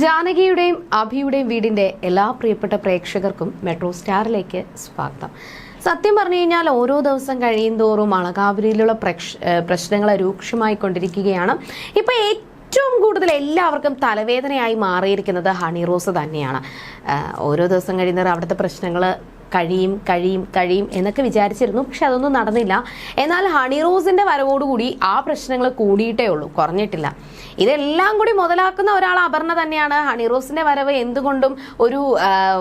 ജാനകിയുടെയും അഭിയുടെയും വീടിന്റെ എല്ലാ പ്രിയപ്പെട്ട പ്രേക്ഷകർക്കും മെട്രോ സ്റ്റാറിലേക്ക് സ്വാഗതം. സത്യം പറഞ്ഞു കഴിഞ്ഞാൽ ഓരോ ദിവസം കഴിയും തോറും കൊണ്ടിരിക്കുകയാണ് പ്രശ്നങ്ങൾ രൂക്ഷമായിക്കൊണ്ടിരിക്കുകയാണ് ഇപ്പൊ ഏറ്റവും കൂടുതൽ എല്ലാവർക്കും തലവേദനയായി മാറിയിരിക്കുന്നത് ഹണി റോസ് തന്നെയാണ്. ഓരോ ദിവസം കഴിയുന്നവർ അവിടുത്തെ പ്രശ്നങ്ങൾ കഴിയും കഴിയും കഴിയും എന്നൊക്കെ വിചാരിച്ചിരുന്നു. പക്ഷെ അതൊന്നും നടന്നില്ല. എന്നാൽ ഹണി റോസിന്റെ വരവോടുകൂടി ആ പ്രശ്നങ്ങൾ കൂടിയിട്ടേ ഉള്ളൂ. കുറഞ്ഞിട്ടില്ല. ഇതെല്ലാം കൂടി മുതലാക്കുന്ന ഒരാൾ അപർണ തന്നെയാണ്. ഹണി റോസിന്റെ വരവ് എന്തുകൊണ്ടും ഒരു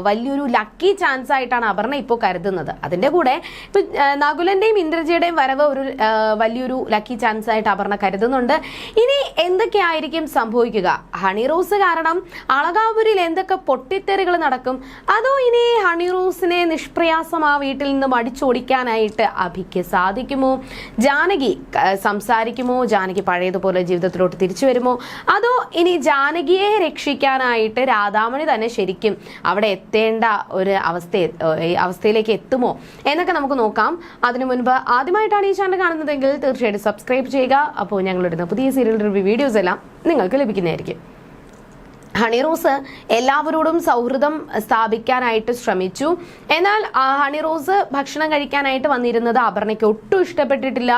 വലിയൊരു ലക്കി ചാൻസ് ആയിട്ടാണ് അപർണ ഇപ്പോൾ കരുതുന്നത്. അതിന്റെ കൂടെ ഇപ്പൊ നകുലന്റെയും ഇന്ദ്രജിയുടെയും വരവ് ഒരു വലിയൊരു ലക്കി ചാൻസ് ആയിട്ട് അപർണ കരുതുന്നുണ്ട്. ഇനി എന്തൊക്കെയായിരിക്കും സംഭവിക്കുക? ഹണി റോസ് കാരണം അളകാപുരിയിൽ എന്തൊക്കെ പൊട്ടിത്തെറികൾ നടക്കും? അതോ ഇനി ഹണി റോസിനെ നിഷ്പ്രയാസം ആ വീട്ടിൽ നിന്നും അടിച്ചോടിക്കാനായിട്ട് അഭിക്ക് സാധിക്കുമോ? ജാനകി സംസാരിക്കുമോ? ജാനകി പഴയതുപോലെ ജീവിതത്തിലോട്ട് തിരിച്ചു വരുമോ? അതോ ഇനി ജാനകിയെ രക്ഷിക്കാനായിട്ട് രാധാമണി തന്നെ ശരിക്കും അവിടെ എത്തേണ്ട ഒരു അവസ്ഥ അവസ്ഥയിലേക്ക് എത്തുമോ? എന്നൊക്കെ നമുക്ക് നോക്കാം. അതിനു മുൻപ് ആദ്യമായിട്ടാണ് ഈ ചാനൽ കാണുന്നതെങ്കിൽ തീർച്ചയായിട്ടും സബ്സ്ക്രൈബ് ചെയ്യുക. അപ്പോൾ ഞങ്ങളിടുന്ന പുതിയ സീരിയൽ റിവ്യൂ വീഡിയോസ് എല്ലാം നിങ്ങൾക്ക് ലഭിക്കുന്നതായിരിക്കും. ഹണി റോസ് എല്ലാവരോടും സൗഹൃദം സ്ഥാപിക്കാനായിട്ട് ശ്രമിച്ചു. എന്നാൽ ഹണിറോസ് ഹണി റോസ് ഭക്ഷണം കഴിക്കാനായിട്ട് വന്നിരുന്നത് അപർണയ്ക്ക് ഒട്ടും ഇഷ്ടപ്പെട്ടിട്ടില്ല.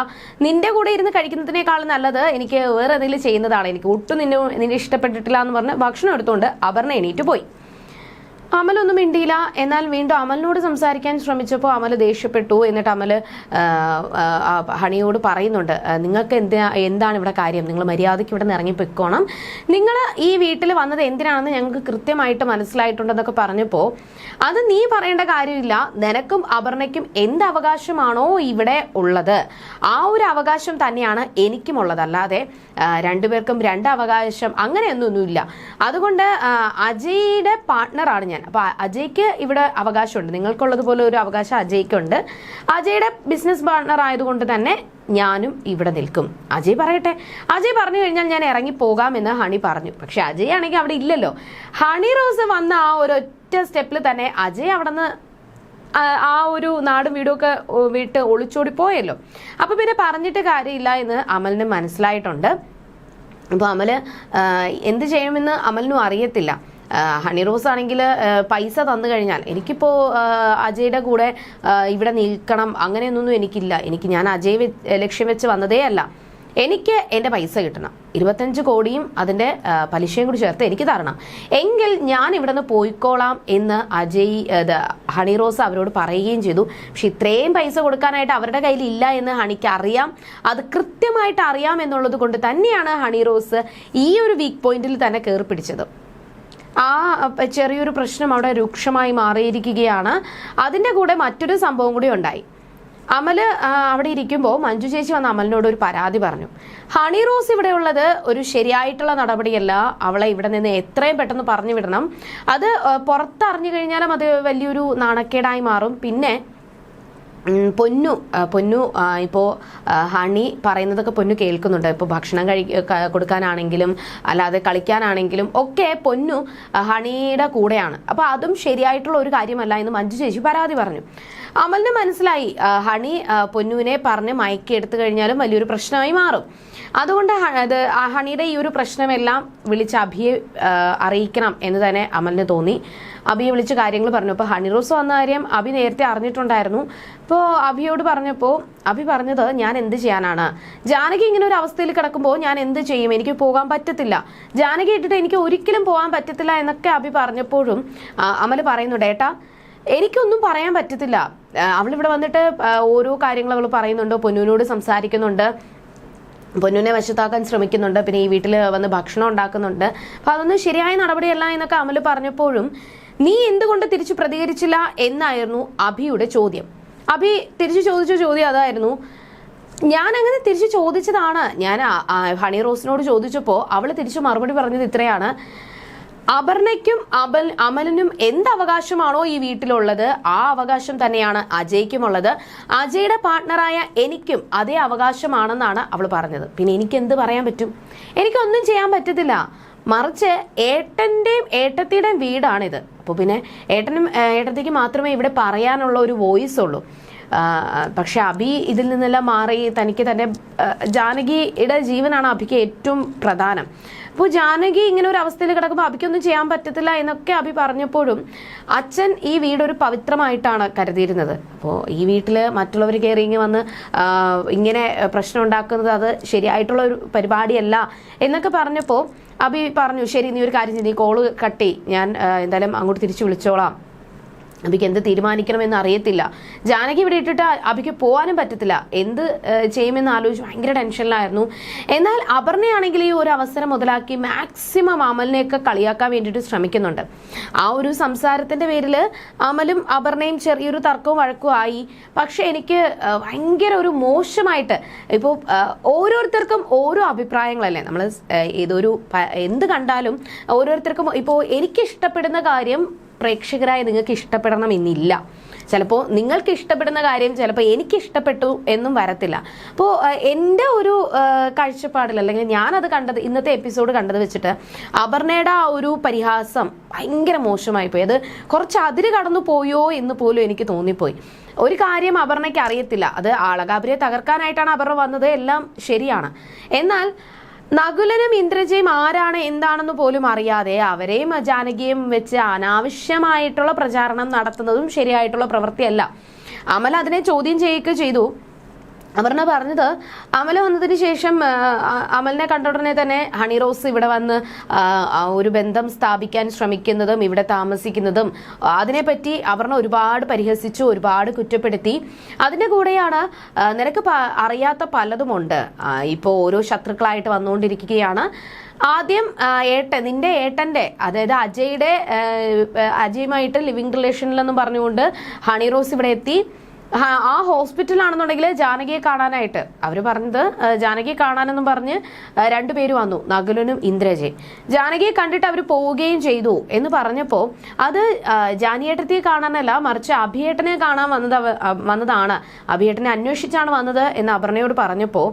നിന്റെ കൂടെ ഇരുന്ന് കഴിക്കുന്നതിനേക്കാൾ നല്ലത് എനിക്ക് വേറെ എന്തെങ്കിലും ചെയ്യുന്നതാണ്. എനിക്ക് ഒട്ടും നിന്നെ നിന്നെ ഇഷ്ടപ്പെട്ടിട്ടില്ല എന്ന് പറഞ്ഞ് ഭക്ഷണം എടുത്തുകൊണ്ട് അപർണ എണീറ്റ് പോയി. അമലൊന്നും മിണ്ടിയില്ല. എന്നാൽ വീണ്ടും അമലിനോട് സംസാരിക്കാൻ ശ്രമിച്ചപ്പോൾ അമൽ ദേഷ്യപ്പെട്ടു. എന്നിട്ട് ആ, ഹണിയോട് പറയുന്നുണ്ട് നിങ്ങൾക്ക് എന്താ എന്താണ് ഇവിടെ കാര്യം? നിങ്ങൾ മര്യാദയ്ക്ക് ഇവിടെ നിന്ന് ഇറങ്ങിപ്പോയിക്കോണം നിങ്ങൾ ഈ വീട്ടിൽ വന്നത് എന്തിനാണെന്ന് ഞങ്ങൾക്ക് കൃത്യമായിട്ട് മനസ്സിലായിട്ടുണ്ടെന്നൊക്കെ പറഞ്ഞപ്പോൾ അത് നീ പറയേണ്ട കാര്യമില്ല. നിനക്കും അപർണയ്ക്കും എന്ത് അവകാശമാണോ ഇവിടെ ഉള്ളത്. ആ ഒരു അവകാശം തന്നെയാണ് എനിക്കും ഉള്ളത്. അല്ലാതെ രണ്ടുപേർക്കും രണ്ട് അവകാശം അങ്ങനെയൊന്നും ഒന്നുമില്ല അതുകൊണ്ട് അജയ്യുടെ പാർട്ട്ണറാണ് ഞാൻ. അപ്പൊ അജയ്ക്ക് ഇവിടെ അവകാശമുണ്ട്. നിങ്ങൾക്കുള്ളതുപോലെ ഒരു അവകാശം അജയ്ക്കുണ്ട്. അജയുടെ ബിസിനസ് പാർട്ണർ ആയതുകൊണ്ട് തന്നെ ഞാനും ഇവിടെ നിൽക്കും. അജയ് പറയട്ടെ. അജയ് പറഞ്ഞു കഴിഞ്ഞാൽ ഞാൻ ഇറങ്ങി പോകാമെന്ന് ഹണി പറഞ്ഞു. പക്ഷെ അജയ് ആണെങ്കിൽ അവിടെ ഇല്ലല്ലോ. ഹണി റോസ് വന്ന ആ ഒരൊറ്റ സ്റ്റെപ്പിൽ തന്നെ അജയ് അവിടെ നിന്ന് ആ- ഒരു നാടും വീടും ഒക്കെ വിട്ട് ഒളിച്ചോടി പോയല്ലോ. അപ്പൊ പിന്നെ പറഞ്ഞിട്ട് കാര്യമില്ല എന്ന് അമലിന് മനസ്സിലായിട്ടുണ്ട്. അപ്പോൾ അമൽ ആ, എന്ത് ചെയ്യുമെന്ന് അമലിനും അറിയത്തില്ല. ഹണി റോസ് ആണെങ്കിൽ പൈസ തന്നു കഴിഞ്ഞാൽ എനിക്കിപ്പോൾ അജയുടെ കൂടെ ഇവിടെ നിൽക്കണം അങ്ങനെയൊന്നും എനിക്കില്ല. എനിക്ക് ഞാൻ അജയ് ലക്ഷ്യം വെച്ച് വന്നതേ അല്ല. എനിക്ക് എന്റെ പൈസ കിട്ടണം. ഇരുപത്തഞ്ച് കോടിയും അതിന്റെ പലിശയും കൂടി ചേർത്ത് എനിക്ക് തരണം. എങ്കിൽ ഞാൻ ഇവിടെ നിന്ന് പോയിക്കോളാം എന്ന് അജയ് ഹണി റോസ് അവരോട് പറയുകയും ചെയ്തു. പക്ഷെ ഇത്രയും പൈസ കൊടുക്കാനായിട്ട് അവരുടെ കയ്യിൽ ഇല്ല എന്ന് ഹണിക്ക് അറിയാം. അത് കൃത്യമായിട്ട് അറിയാം എന്നുള്ളത് കൊണ്ട് തന്നെയാണ് ഹണി റോസ് ഈ ഒരു വീക്ക് പോയിന്റിൽ തന്നെ കയറി പിടിച്ചത്. ആ ചെറിയൊരു പ്രശ്നം അവിടെ രൂക്ഷമായി മാറിയിരിക്കുകയാണ്. അതിന്റെ കൂടെ മറ്റൊരു സംഭവം കൂടി ഉണ്ടായി. അമൽ അവിടെ ഇരിക്കുമ്പോൾ മഞ്ജു ചേച്ചി വന്ന് അമലിനോട് ഒരു പരാതി പറഞ്ഞു. ഹണി റോസ് ഇവിടെ ഉള്ളത് ഒരു ശരിയായിട്ടുള്ള നടപടിയല്ല. അവളെ ഇവിടെ നിന്ന് എത്രയും പെട്ടെന്ന് പറഞ്ഞു വിടണം അത് പുറത്തറിഞ്ഞു കഴിഞ്ഞാലും അത് വലിയൊരു നാണക്കേടായി മാറും. പിന്നെ പൊന്നു പൊന്നു ഇപ്പോൾ ഇപ്പോ ഹണി പറയുന്നതൊക്കെ പൊന്നു കേൾക്കുന്നുണ്ട്. ഇപ്പോൾ ഭക്ഷണം കഴി കൊടുക്കാനാണെങ്കിലും അല്ലാതെ കളിക്കാനാണെങ്കിലും ഒക്കെ പൊന്നു ഹണിയുടെ കൂടെയാണ്. അപ്പോൾ അതും ശരിയായിട്ടുള്ള ഒരു കാര്യമല്ല എന്ന് മഞ്ജു ചേച്ചി പരാതി പറഞ്ഞു. അമലിന് മനസ്സിലായി. ഹണി പൊന്നുവിനെ പറഞ്ഞ് മയക്കി എടുത്തു കഴിഞ്ഞാലും വലിയൊരു പ്രശ്നമായി മാറും. അതുകൊണ്ട് അത് ഹണിയുടെ ഈ ഒരു പ്രശ്നമെല്ലാം വിളിച്ച് അഭിയെ അറിയിക്കണം എന്ന് തന്നെ അമലിന് തോന്നി. അഭിയെ വിളിച്ച് കാര്യങ്ങൾ പറഞ്ഞു. അപ്പോൾ ഹണി റോസ് വന്ന കാര്യം അഭി നേരത്തെ അറിഞ്ഞിട്ടുണ്ടായിരുന്നു. അപ്പോൾ അഭിയോട് പറഞ്ഞപ്പോൾ അഭി പറഞ്ഞത് ഞാൻ എന്ത് ചെയ്യാനാണ്? ജാനകി ഇങ്ങനെ ഒരു അവസ്ഥയിൽ കിടക്കുമ്പോൾ ഞാൻ എന്ത് ചെയ്യും? എനിക്ക് പോകാൻ പറ്റത്തില്ല. ജാനകി ഇട്ടിട്ട് എനിക്ക് ഒരിക്കലും പോകാൻ പറ്റത്തില്ല എന്നൊക്കെ അഭി പറഞ്ഞപ്പോഴും അമൽ പറയുന്നുണ്ട് ഏട്ടാ എനിക്കൊന്നും പറയാൻ പറ്റത്തില്ല. അവളിവിടെ വന്നിട്ട് ഓരോ കാര്യങ്ങൾ അവൾ പറയുന്നുണ്ട് പൊന്നുവിനോട് സംസാരിക്കുന്നുണ്ട്. പൊന്നുവിനെ വശത്താക്കാൻ ശ്രമിക്കുന്നുണ്ട് പിന്നെ ഈ വീട്ടിൽ വന്ന് ഭക്ഷണം ഉണ്ടാക്കുന്നുണ്ട്. അപ്പൊ അതൊന്നും ശരിയായ നടപടിയല്ല എന്നൊക്കെ അമൽ പറഞ്ഞപ്പോഴും നീ എന്തുകൊണ്ട് തിരിച്ചു പ്രതികരിച്ചില്ല? എന്നായിരുന്നു അഭിയുടെ ചോദ്യം. അഭി തിരിച്ചു ചോദിച്ച ചോദ്യം അതായിരുന്നു ഞാൻ അങ്ങനെ തിരിച്ചു ചോദിച്ചതാണ്. ഞാൻ ഹണി റോസിനോട് ചോദിച്ചപ്പോൾ അവൾ തിരിച്ചു മറുപടി പറഞ്ഞത് ഇത്രയാണ്. അപർണയ്ക്കും അബൽ അമലിനും എന്ത് അവകാശമാണോ ഈ വീട്ടിലുള്ളത്? ആ അവകാശം തന്നെയാണ് അജയ്ക്കുമുള്ളത്. അജയുടെ പാർട്ട്ണറായ എനിക്കും അതേ അവകാശമാണെന്നാണ് അവൾ പറഞ്ഞത്. പിന്നെ എനിക്ക് എന്ത് പറയാൻ പറ്റും? എനിക്കൊന്നും ചെയ്യാൻ പറ്റത്തില്ല. മറിച്ച് ഏട്ടന്റെയും ഏട്ടത്തിയുടെയും വീടാണിത്. അപ്പോൾ പിന്നെ ഏട്ടനും ഏട്ടത്തിക്ക് മാത്രമേ ഇവിടെ പറയാനുള്ള ഒരു വോയിസ് ഉള്ളൂ. പക്ഷെ അഭി ഇതിൽ നിന്നെല്ലാം മാറി തനിക്ക് തന്റെ ആ, ജാനകിയുടെ ജീവനാണ് അഭിക്ക് ഏറ്റവും പ്രധാനം. അപ്പോൾ ജാനകി ഇങ്ങനെ ഒരു അവസ്ഥയിൽ കിടക്കുമ്പോൾ അഭിക്കൊന്നും ചെയ്യാൻ പറ്റത്തില്ല എന്നൊക്കെ അഭി പറഞ്ഞപ്പോഴും അച്ഛൻ ഈ വീടൊരു പവിത്രമായിട്ടാണ് കരുതിയിരുന്നത്. അപ്പോൾ ഈ വീട്ടിൽ മറ്റുള്ളവർ കയറി ഇങ്ങനെ വന്ന് ഇങ്ങനെ പ്രശ്നം ഉണ്ടാക്കുന്നത് അത് ശരിയായിട്ടുള്ള ഒരു പരിപാടിയല്ല എന്നൊക്കെ പറഞ്ഞപ്പോൾ അഭി പറഞ്ഞു ശരി നീ ഒരു കാര്യം ചെയ്യ്, നീ കോൾ കട്ടി ഞാൻ എന്തായാലും അങ്ങോട്ട് തിരിച്ചു വിളിച്ചോളാം. അബിക്ക് എന്ത് തീരുമാനിക്കണമെന്ന് അറിയത്തില്ല. ജാനകി ഇവിടെ ഇട്ടിട്ട് അബിക്ക് പോകാനും പറ്റത്തില്ല. എന്ത് ചെയ്യുമെന്ന് ആലോചിച്ച് ഭയങ്കര ടെൻഷനിലായിരുന്നു. എന്നാൽ അപർണയാണെങ്കിൽ ഈ ഒരു അവസരം മുതലാക്കി മാക്സിമം അമലിനെയൊക്കെ കളിയാക്കാൻ വേണ്ടിയിട്ട് ശ്രമിക്കുന്നുണ്ട്. ആ ഒരു സംസാരത്തിന്റെ പേരിൽ അമലും അപർണയും ചെറിയൊരു തർക്കവും വഴക്കും ആയി പക്ഷെ എനിക്ക് ഭയങ്കര ഒരു മോശമായിട്ട് ഇപ്പോൾ ഓരോരുത്തർക്കും ഓരോ അഭിപ്രായങ്ങളല്ലേ. നമ്മൾ ഏതൊരു എന്ത് കണ്ടാലും ഓരോരുത്തർക്കും ഇപ്പോൾ എനിക്കിഷ്ടപ്പെടുന്ന കാര്യം പ്രേക്ഷകരായ നിങ്ങൾക്ക് ഇഷ്ടപ്പെടണമെന്നില്ല ചിലപ്പോൾ നിങ്ങൾക്ക് ഇഷ്ടപ്പെടുന്ന കാര്യം ചിലപ്പോൾ എനിക്ക് ഇഷ്ടപ്പെട്ടു എന്നും വരത്തില്ല. അപ്പോൾ എന്റെ ഒരു കാഴ്ചപ്പാടിൽ അല്ലെങ്കിൽ ഞാനത് കണ്ടത് ഇന്നത്തെ എപ്പിസോഡ് കണ്ടത് വെച്ചിട്ട് അപർണയുടെ ആ ഒരു പരിഹാസം ഭയങ്കര മോശമായി പോയി. അത് കുറച്ച് അതിര് കടന്നു പോയോ എന്ന് പോലും എനിക്ക് തോന്നിപ്പോയി. ഒരു കാര്യം അപർണയ്ക്ക് അറിയത്തില്ല. അത് ആളകാബരിയെ തകർക്കാനായിട്ടാണ് അപർണ വന്നത്. എല്ലാം ശരിയാണ്. എന്നാൽ നകുലനും ഇന്ദ്രജയും ആരാണ് എന്താണെന്ന് പോലും അറിയാതെ അവരെയും ജാനകിയും വെച്ച് അനാവശ്യമായിട്ടുള്ള പ്രചാരണം നടത്തുന്നതും ശരിയായിട്ടുള്ള പ്രവൃത്തിയല്ല. അമൽ അതിനെ ചോദ്യം ചെയ്യുക ചെയ്തു. അപർണ പറഞ്ഞത് അമല വന്നതിന് ശേഷം അമലിനെ കണ്ട ഉടനെ തന്നെ ഹണി റോസ് ഇവിടെ വന്ന് ഒരു ബന്ധം സ്ഥാപിക്കാൻ ശ്രമിക്കുന്നതും ഇവിടെ താമസിക്കുന്നതും അതിനെപ്പറ്റി അപർണ ഒരുപാട് പരിഹസിച്ചു ഒരുപാട് കുറ്റപ്പെടുത്തി. അതിന്റെ കൂടെയാണ് നിനക്ക് അറിയാത്ത പലതുമുണ്ട്. ഇപ്പോൾ ഓരോ ശത്രുക്കളായിട്ട് വന്നുകൊണ്ടിരിക്കുകയാണ്. ആദ്യം ഏട്ടൻ നിന്റെ ഏട്ടന്റെ അതായത് അജയുടെ അജയുമായിട്ട് ലിവിങ് റിലേഷനിലെന്ന് പറഞ്ഞുകൊണ്ട് ഹണി റോസ് ഇവിടെ എത്തി. ആ ഹോസ്പിറ്റലാണെന്നുണ്ടെങ്കിൽ ജാനകിയെ കാണാനായിട്ട്. അവർ പറഞ്ഞത് ജാനകിയെ കാണാനെന്നും പറഞ്ഞ് രണ്ടുപേര് വന്നു നകുലനും ഇന്ദ്രജയും ജാനകിയെ കണ്ടിട്ട് അവർ പോവുകയും ചെയ്തു എന്ന് പറഞ്ഞപ്പോൾ അത് ജാനിയേട്ടത്തിയെ കാണാനല്ല മറിച്ച് അഭിയേട്ടനെ കാണാൻ വന്നത് വന്നതാണ്. അഭിയേട്ടനെ അന്വേഷിച്ചാണ് വന്നത് എന്ന് അപർണയോട് പറഞ്ഞപ്പോൾ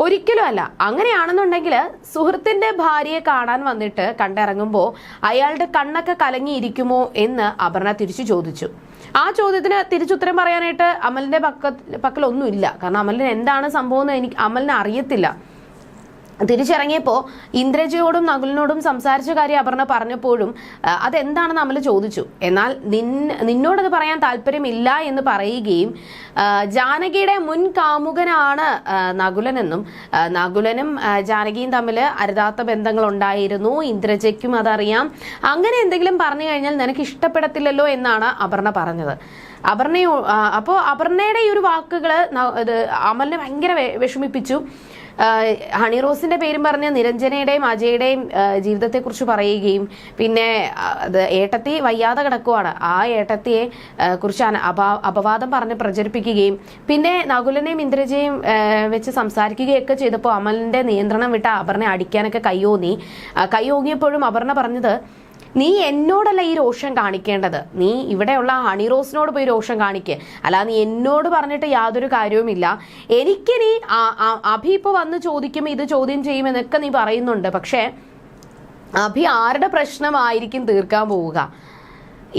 ഒരിക്കലും അല്ല. അങ്ങനെയാണെന്നുണ്ടെങ്കിൽ സുഹൃത്തിന്റെ ഭാര്യയെ കാണാൻ വന്നിട്ട് കണ്ടിറങ്ങുമ്പോൾ അയാളുടെ കണ്ണൊക്കെ കലങ്ങിയിരിക്കുമോ എന്ന് അപർണ തിരിച്ചു ചോദിച്ചു. ആ ചോദ്യത്തിന് തിരിച്ചുത്തരം പറയാനായിട്ട് അമലിന്റെ പക്ക പക്കലൊന്നുമില്ല. കാരണം അമലിന് എന്താണ് സംഭവം എന്ന് എനിക്ക് അമലിന് അറിയത്തില്ല. തിരിച്ചിറങ്ങിയപ്പോൾ ഇന്ദ്രജയോടും നകുലിനോടും സംസാരിച്ച കാര്യം അപർണ പറഞ്ഞപ്പോഴും അതെന്താണെന്ന് അമൽ ചോദിച്ചു. എന്നാൽ നിൻ നിന്നോടത് പറയാൻ താല്പര്യമില്ല എന്ന് പറയുകയും ജാനകിയുടെ മുൻ കാമുകനാണ് നകുലനെന്നും നകുലനും ജാനകിയും തമ്മിൽ അരുതാത്ത ബന്ധങ്ങൾ ഉണ്ടായിരുന്നു ഇന്ദ്രജയ്ക്കും അതറിയാം. അങ്ങനെ എന്തെങ്കിലും പറഞ്ഞു കഴിഞ്ഞാൽ നിനക്ക് ഇഷ്ടപ്പെടത്തില്ലല്ലോ എന്നാണ് അപർണ പറഞ്ഞത്. അപർണയോ അപ്പോൾ അപർണയുടെ ഈ ഒരു വാക്കുകൾ അമലിനെ ഭയങ്കര വിഷമിപ്പിച്ചു. ഹണി റോസിന്റെ പേരും പറഞ്ഞ് നിരഞ്ജനയുടെയും അജയുടെയും ജീവിതത്തെ ജീവിതത്തെക്കുറിച്ച് പറയുകയും പിന്നെ അത് ഏട്ടത്തി വയ്യാതെ കിടക്കുവാണ്. ആ ഏട്ടത്തിയെ കുറിച്ച് അപവാദം പറഞ്ഞ് പ്രചരിപ്പിക്കുകയും പിന്നെ നകുലനെയും ഇന്ദ്രജയും വെച്ച് സംസാരിക്കുകയൊക്കെ ചെയ്തപ്പോൾ അമലിന്റെ നിയന്ത്രണം വിട്ട അപർണ അടിക്കാനൊക്കെ കൈയോന്നി. കൈയോങ്ങിയപ്പോഴും അപർണ പറഞ്ഞത് നീ എന്നോടല്ല ഈ രോഷം കാണിക്കേണ്ടത്? നീ ഇവിടെയുള്ള ആ ഹണി റോസിനോട് പോയി രോഷം കാണിക്കുക അല്ലാതെ നീ എന്നോട് പറഞ്ഞിട്ട് യാതൊരു കാര്യവുമില്ല. എനിക്ക് നീ അഭി ഇപ്പൊ വന്ന് ചോദിക്കും ഇത് ചോദ്യം ചെയ്യുമെന്നൊക്കെ നീ പറയുന്നുണ്ട്. പക്ഷേ അഭി ആരുടെ പ്രശ്നമായിരിക്കും തീർക്കാൻ പോവുക?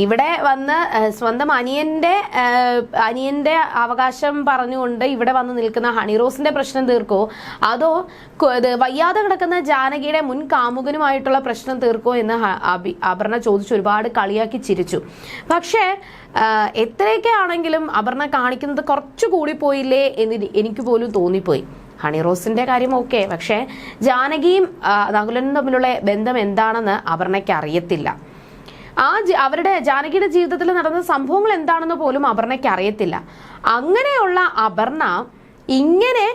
ഇവിടെ വന്ന് സ്വന്തം അനിയന്റെ അനിയന്റെ അവകാശം പറഞ്ഞുകൊണ്ട് ഇവിടെ വന്ന് നിൽക്കുന്ന ഹണിറോസിന്റെ പ്രശ്നം തീർക്കോ? അതോ വയ്യാതെ കിടക്കുന്ന ജാനകിയുടെ മുൻ കാമുകനുമായിട്ടുള്ള പ്രശ്നം തീർക്കോ എന്ന് അപർണ ചോദിച്ചു. ഒരുപാട് കളിയാക്കി ചിരിച്ചു. പക്ഷേ എത്രയൊക്കെ ആണെങ്കിലും അപർണ കാണിക്കുന്നത് കുറച്ചു കൂടി പോയില്ലേ എന്ന് എനിക്ക് പോലും തോന്നിപ്പോയി. ഹണി റോസിന്റെ കാര്യം ഓക്കെ. പക്ഷേ ജാനകിയും നകുലനും തമ്മിലുള്ള ബന്ധം എന്താണെന്ന് അപർണയ്ക്ക് അറിയത്തില്ല. ആ അവരുടെ ജാനകിയുടെ ജീവിതത്തിൽ നടന്ന സംഭവങ്ങൾ എന്താണെന്ന് പോലും അപർണയ്ക്ക് അറിയത്തില്ല. അങ്ങനെയുള്ള അപർണ ഇങ്ങനെ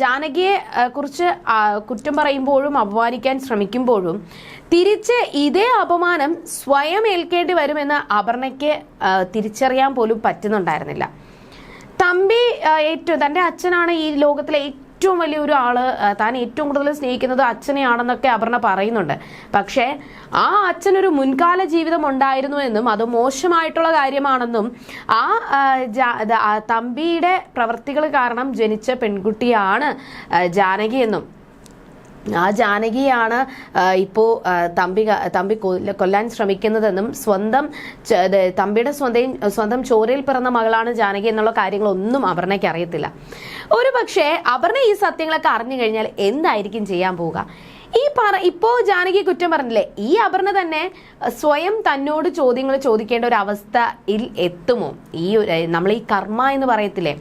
ജാനകിയെ കുറിച്ച് കുറ്റം പറയുമ്പോഴും അപമാനിക്കാൻ ശ്രമിക്കുമ്പോഴും തിരിച്ച് ഇതേ അപമാനം സ്വയം ഏൽക്കേണ്ടി വരുമെന്ന് അപർണയ്ക്ക് തിരിച്ചറിയാൻ പോലും പറ്റുന്നുണ്ടായിരുന്നില്ല. തമ്പി ഏറ്റവും തന്റെ അച്ഛനാണ് ഈ ലോകത്തിലെ ഏറ്റവും വലിയ ഒരു ആൾ താൻ ഏറ്റവും കൂടുതൽ സ്നേഹിക്കുന്നത് അച്ഛനെയാണെന്നൊക്കെ അപർണ പറയുന്നുണ്ട്. പക്ഷേ ആ അച്ഛനൊരു മുൻകാല ജീവിതം ഉണ്ടായിരുന്നു എന്നും അത് മോശമായിട്ടുള്ള കാര്യമാണെന്നും ആ തമ്പിയുടെ പ്രവൃത്തികൾ കാരണം ജനിച്ച പെൺകുട്ടിയാണ് ജാനകി എന്നും. ആ ജാനകിയാണ് ഇപ്പോൾ തമ്പി തമ്പി കൊല്ല- കൊല്ലാൻ ശ്രമിക്കുന്നതെന്നും സ്വന്തം തമ്പിയുടെ സ്വന്തം സ്വന്തം ചോരയിൽ പിറന്ന മകളാണ് ജാനകി എന്നുള്ള കാര്യങ്ങളൊന്നും അപർണയ്ക്ക് അറിയത്തില്ല. ഒരു പക്ഷേ അപർണ ഈ സത്യങ്ങളൊക്കെ അറിഞ്ഞു കഴിഞ്ഞാൽ എന്തായിരിക്കും ചെയ്യാൻ പോവുക? ഈ പറ ഇപ്പോ ജാനകി കുറ്റം പറഞ്ഞില്ലേ ഈ അപർണ തന്നെ സ്വയം തന്നോട് ചോദ്യങ്ങൾ ചോദിക്കേണ്ട ഒരു അവസ്ഥയിൽ എത്തുമോ? ഈ നമ്മൾ ഈ കർമ്മ എന്ന് പറയത്തില്ലേ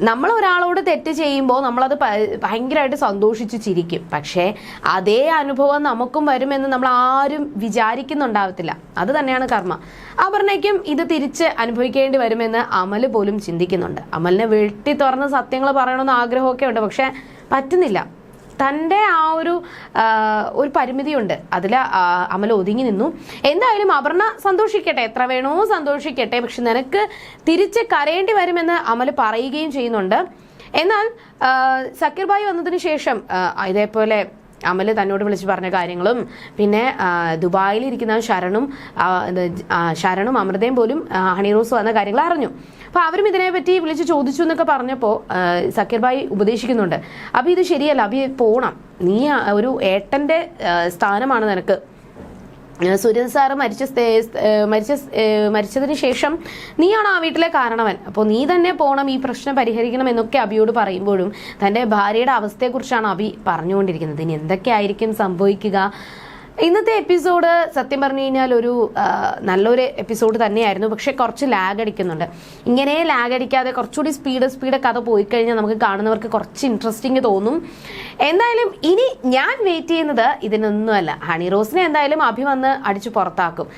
നമ്മൾ ഒരാളോട് തെറ്റ് ചെയ്യുമ്പോൾ നമ്മളത് ഭയങ്കരമായിട്ട് സന്തോഷിച്ച് ചിരിക്കും. പക്ഷേ അതേ അനുഭവം നമുക്കും വരുമെന്ന് നമ്മൾ ആരും വിചാരിക്കുന്നുണ്ടാവത്തില്ല. അത് തന്നെയാണ് കർമ്മ. അപർണയ്ക്കും ഇത് തിരിച്ച് അനുഭവിക്കേണ്ടി വരുമെന്ന് അമൽ പോലും ചിന്തിക്കുന്നുണ്ട്. അമലിനെ വെട്ടി തുറന്ന് സത്യങ്ങൾ പറയണമെന്ന് ആഗ്രഹമൊക്കെ ഉണ്ട്. പക്ഷേ പറ്റുന്നില്ല. തന്റെ ആ ഒരു ഒരു പരിമിതിയുണ്ട്. അതിൽ അമൽ ഒതുങ്ങി നിന്നു. എന്തായാലും അപർണ സന്തോഷിക്കട്ടെ. എത്ര വേണോ സന്തോഷിക്കട്ടെ. പക്ഷെ നിനക്ക് തിരിച്ച് കരയേണ്ടി വരുമെന്ന് അമൽ പറയുകയും ചെയ്യുന്നുണ്ട്. എന്നാൽ സക്കീർ ബായി വന്നതിന് ശേഷം ഇതേപോലെ അമൽ തന്നോട് വിളിച്ച് പറഞ്ഞ കാര്യങ്ങളും പിന്നെ ദുബായിൽ ഇരിക്കുന്ന ശരണും ശരണും അമൃതയും പോലും ആ, ഹണി റോസ് വന്ന കാര്യങ്ങൾ അറിഞ്ഞു. അപ്പൊ അവരും ഇതിനെപ്പറ്റി വിളിച്ച് ചോദിച്ചു എന്നൊക്കെ പറഞ്ഞപ്പോൾ സക്കീർബായി ഉപദേശിക്കുന്നുണ്ട്. അപ്പൊ ഇത് ശരിയല്ല. അഭി പോണം. നീ ഒരു ഏട്ടന്റെ സ്ഥാനമാണ് നിനക്ക്. സുരേന്ദ്ര സുരേന്ദ് സാറ് മരിച്ച മരിച്ച മരിച്ചതിന് ശേഷം നീയാണ് ആ വീട്ടിലെ കാരണവൻ. അപ്പോൾ നീ തന്നെ പോകണം ഈ പ്രശ്നം പരിഹരിക്കണം എന്നൊക്കെ അബിയോട് പറയുമ്പോഴും തന്റെ ഭാര്യയുടെ അവസ്ഥയെക്കുറിച്ചാണ് അബി പറഞ്ഞുകൊണ്ടിരിക്കുന്നത്. ഇനി എന്തൊക്കെയായിരിക്കും സംഭവിക്കുക? ഇന്നത്തെ എപ്പിസോഡ് സത്യം പറഞ്ഞു കഴിഞ്ഞാൽ ഒരു നല്ലൊരു എപ്പിസോഡ് തന്നെയായിരുന്നു. പക്ഷെ കുറച്ച് ലാഗ് അടിക്കുന്നുണ്ട്. ഇങ്ങനെ ലാഗ് അടിക്കാതെ കുറച്ചുകൂടി സ്പീഡ് സ്പീഡ് കഥ പോയി കഴിഞ്ഞാൽ നമുക്ക് കാണുന്നവർക്ക് കുറച്ച് ഇൻട്രസ്റ്റിംഗ് തോന്നും. എന്തായാലും ഇനി ഞാൻ വെയിറ്റ് ചെയ്യുന്നത് ഇതിനൊന്നുമല്ല ഹണി റോസിനെ എന്തായാലും അഭി വന്ന് അടിച്ച് പുറത്താക്കും.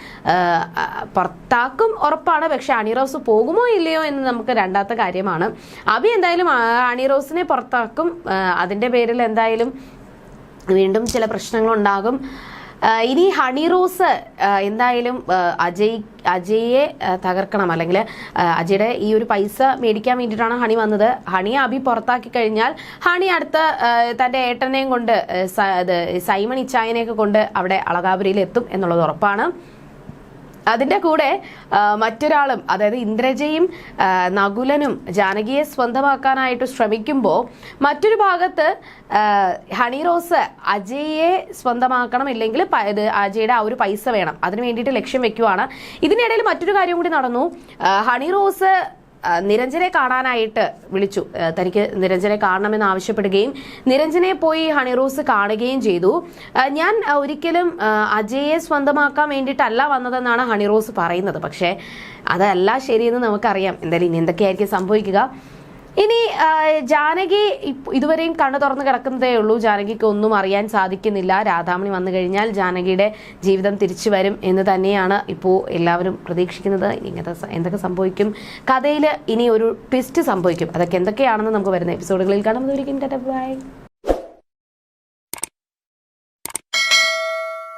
പുറത്താക്കും ഉറപ്പാണ്. പക്ഷെ ഹണി റോസ് പോകുമോ ഇല്ലയോ എന്ന് നമുക്ക് രണ്ടാമത്തെ കാര്യമാണ്. അഭി എന്തായാലും ഹണി റോസിനെ പുറത്താക്കും. അതിന്റെ പേരിൽ എന്തായാലും വീണ്ടും ചില പ്രശ്നങ്ങളുണ്ടാകും. ഇനി ഹണി റോസ് എന്തായാലും അജയ് അജയെ തകർക്കണം. അല്ലെങ്കിൽ അജയുടെ ഈ ഒരു പൈസ മേടിക്കാൻ വേണ്ടിയിട്ടാണ് ഹണി വന്നത്. ഹണിയെ അഭി പുറത്താക്കി കഴിഞ്ഞാൽ ഹണി അടുത്ത തന്റെ ഏട്ടനെയും കൊണ്ട് സൈമൺ ഇച്ചായനെയൊക്കെ കൊണ്ട് അവിടെ അളകാപുരിയിൽ എത്തും എന്നുള്ളത് ഉറപ്പാണ്. അതിന്റെ കൂടെ മറ്റൊരാളും അതായത് ഇന്ദ്രജയും നകുലനും ജാനകിയെ സ്വന്തമാക്കാനായിട്ട് ശ്രമിക്കുമ്പോൾ മറ്റൊരു ഭാഗത്ത് ഹണി റോസ് അജയെ സ്വന്തമാക്കണം ഇല്ലെങ്കിൽ അജയുടെ ആ ഒരു പൈസ വേണം. അതിന് വേണ്ടിയിട്ട് ലക്ഷ്യം വെക്കുവാണ്. ഇതിനിടയിൽ മറ്റൊരു കാര്യം കൂടി നടന്നു. ഹണി റോസ് നിരഞ്ജനെ കാണാനായിട്ട് വിളിച്ചു. തനിക്ക് നിരഞ്ജനെ കാണണമെന്ന് ആവശ്യപ്പെടുകയും നിരഞ്ജനെ പോയി ഹണിറോസ് കാണുകയും ചെയ്തു. ഞാൻ ഒരിക്കലും അജയെ സ്വന്തമാക്കാൻ വേണ്ടിയിട്ടല്ല വന്നതെന്നാണ് ഹണിറോസ് പറയുന്നത്. പക്ഷേ അതല്ല ശരിയെന്ന് നമുക്കറിയാം. എന്തായാലും ഇനി എന്തൊക്കെയായിരിക്കും സംഭവിക്കുക. ജാനകി ഇതുവരെയും കണ്ണു തുറന്നു കിടക്കുന്നതേ ഉള്ളൂ. ജാനകിക്ക് ഒന്നും അറിയാൻ സാധിക്കുന്നില്ല. രാധാമണി വന്നു കഴിഞ്ഞാൽ ജാനകിയുടെ ജീവിതം തിരിച്ചു വരും എന്ന് തന്നെയാണ് ഇപ്പോൾ എല്ലാവരും പ്രതീക്ഷിക്കുന്നത്. ഇങ്ങനത്തെ എന്തൊക്കെ സംഭവിക്കും? കഥയിൽ ഇനി ഒരു ട്വിസ്റ്റ് സംഭവിക്കും. അതൊക്കെ എന്തൊക്കെയാണെന്ന് നമുക്ക് വരുന്ന എപ്പിസോഡുകളിൽ കാണാം. ബൈ.